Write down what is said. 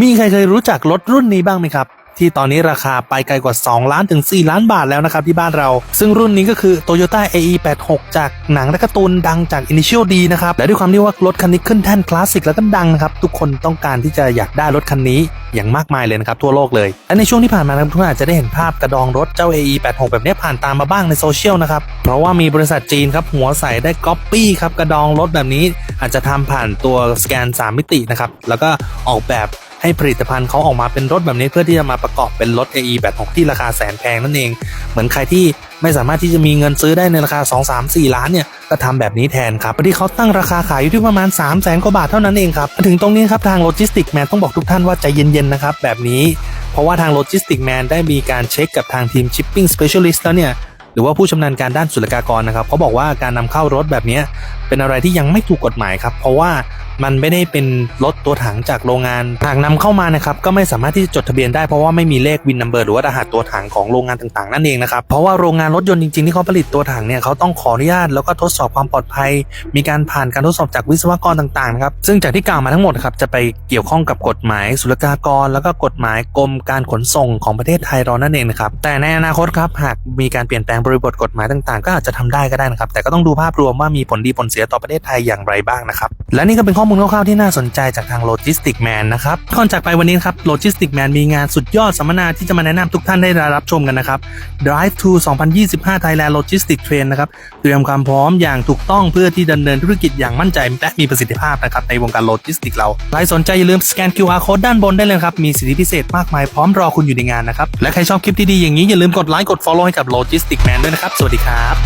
มีใครเคยรู้จักรถรุ่นนี้บ้างไหมครับ ที่ตอนนี้ราคาไปไกลกว่า 2 ล้านถึง 4 ล้านบาทแล้วนะครับที่บ้านเรา ซึ่งรุ่นนี้ก็คือ Toyota AE86 จากหนังและการ์ตูนดังจาก Initial D นะครับ และด้วยความที่ว่ารถคันนี้ขึ้นแท่นคลาสสิกแล้วก็ดังนะครับ ทุกคนต้องการที่จะอยากได้รถคันนี้อย่างมากมายเลยนะครับทั่วโลกเลย และในช่วงที่ผ่านมาครับทุกท่านอาจจะได้เห็นภาพกระดองรถเจ้า AE86 แบบนี้ผ่านตามมาบ้างในโซเชียลนะครับ เพราะว่ามีบริษัทจีนครับหัวใส่ได้ก๊อปปี้ครับกระดองรถแบบนี้อาจจะทำผ่านตัวสแกน 3 มิตินะครับแล้วก็ออกแบบ ให้ผลิตภัณฑ์เขาออกมาเป็นรถแบบนี้เพื่อที่จะมาประกอบเป็นรถ AE แบบ6ที่ราคาแสนแพงนั่นเอง เหมือนใครที่ไม่สามารถที่จะมีเงินซื้อได้ในราคา 2 3 4 ล้านเนี่ยก็ทำแบบนี้แทนครับที่เขาตั้งราคาขายอยู่ที่ประมาณ 3 0 0แสนกว่าบาทเท่านั้นเองครับถึงตรงนี้ครับทางโลจิสติกแมนต้องบอกทุกท่านว่าใจเย็นๆนะครับแบบนี้เพราะว่าทางโลจิสติกแมนได้มีการเช็คกับทางทีม Shipping Specialist แล้วเนี่ย หรือว่าผู้ชำนาญการด้านศุลกากรนะครับเขาบอกว่าการนำเข้ารถแบบนี้เป็นอะไรที่ยังไม่ถูกกฎหมายครับ เพราะว่ามันไม่ได้เป็นรถตัวถังจากโรงงานหากนำเข้ามานะครับก็ไม่สามารถที่จะจดทะเบียนได้เพราะว่าไม่มีเลขวินนัมเบอร์หรือว่ารหัสตัวถังของโรงงานต่างๆนั่นเองนะครับเพราะว่าโรงงานรถยนต์จริงๆที่เขาผลิตตัวถังเนี่ยเขาต้องขออนุญาตแล้วก็ทดสอบความปลอดภัย มีการผ่านการทดสอบจากวิศวกรต่างๆนะครับซึ่งจากที่กล่าวมาทั้งหมดครับจะไปเกี่ยวข้องกับกฎหมายศุลกากร แล้วก็กฎหมายกรมการขนส่งของประเทศไทยเรานั่นเองนะครับแต่ในอนาคตครับหากมีการเปลี่ยนแปลงบริบทกฎหมายต่างๆ ก็อาจจะทำได้ก็ได้นะครับ แต่ก็ต้องดูภาพรวมว่ามีผลดีผลเสียต่อประเทศไทยอย่างไรบ้างนะครับ และนี่ก็เป็นข้อมูลคร่าวๆที่น่าสนใจจากทางโลจิสติกแมนนะครับก่อนจากไปวันนี้ครับโลจิสติกแมนมีงานสุดยอดสัมมนาที่จะมาแนะนำทุกท่านได้รับชมกันนะครับ Drive to 2025 Thailand Logistics Train นะครับเตรียมความพร้อมอย่างถูกต้องเพื่อที่ดำเนินธุรกิจอย่างมั่นใจและมีประสิทธิภาพนะครับในวงการโลจิสติกเราใครสนใจอย่าลืมสแกน QR code ด้านบนได้เลยครับมีสิทธิพิเศษมากมายพร้อมรอคุณอยู่ในงานนะครับและใครชอบคลิปดีๆอย่างนี้อย่าลืมกดไลค์กด follow ให้กับ Logistic Man ด้วยนะครับ สวัสดีครับ